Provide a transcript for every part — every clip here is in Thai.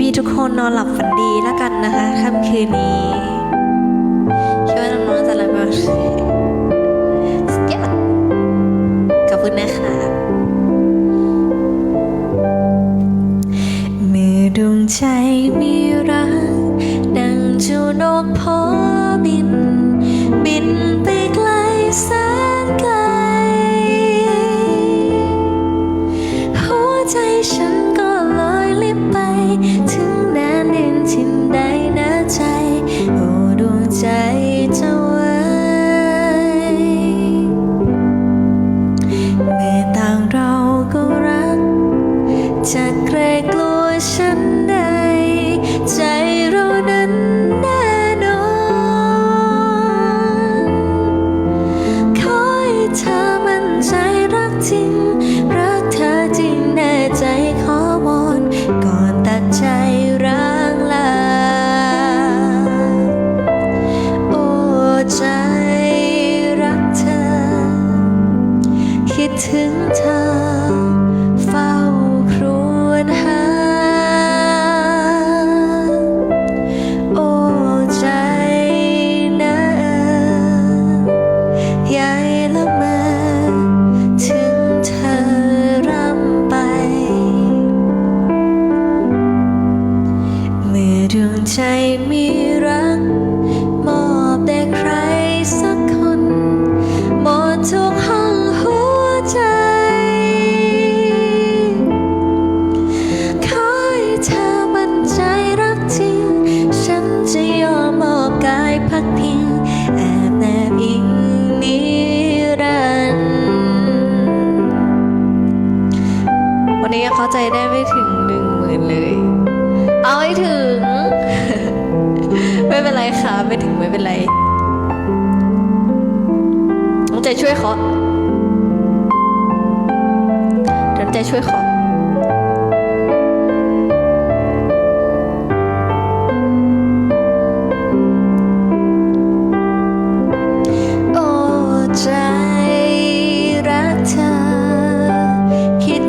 พี่ๆทุกคนนอนหลับฝันดีแล้วกันนะคะค่ำคืนนี้คิดว่าน้องๆจะหลับแบบสุดยอดขอบคุณนะคะเมื่อดวงใจมี กรงกลัวฉันใด ใจเรานั้นแน่นอนขอให้เธอมั่นใจรักจริง รักเธอจริงแน่ใจขอวอนก่อนตัดใจร้างลา โอ้ใจรักเธอ คิดถึงเธอ จะยอมมอบกายพักพิงแอบแนบอิงนิรันวันนี้เข้าใจได้ไม่ถึงหนึ่งหมื่นเลย เอาให้ถึง ไม่เป็นไรค่ะ ไม่ถึงไม่เป็นไรตั้งใจช่วยเขาตั้งใจช่วยเขา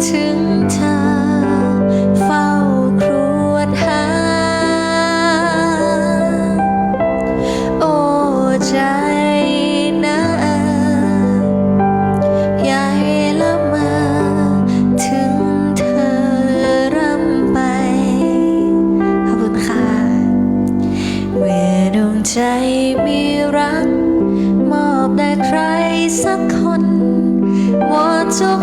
ถึงเธอ เฝ้าครวญหา โอใจนะยายละมาถึงเธอร่ำไป ขอบคุณค่ะ เมื่อดวงใจมีรัก มอบได้ใครสักคนหมดทุก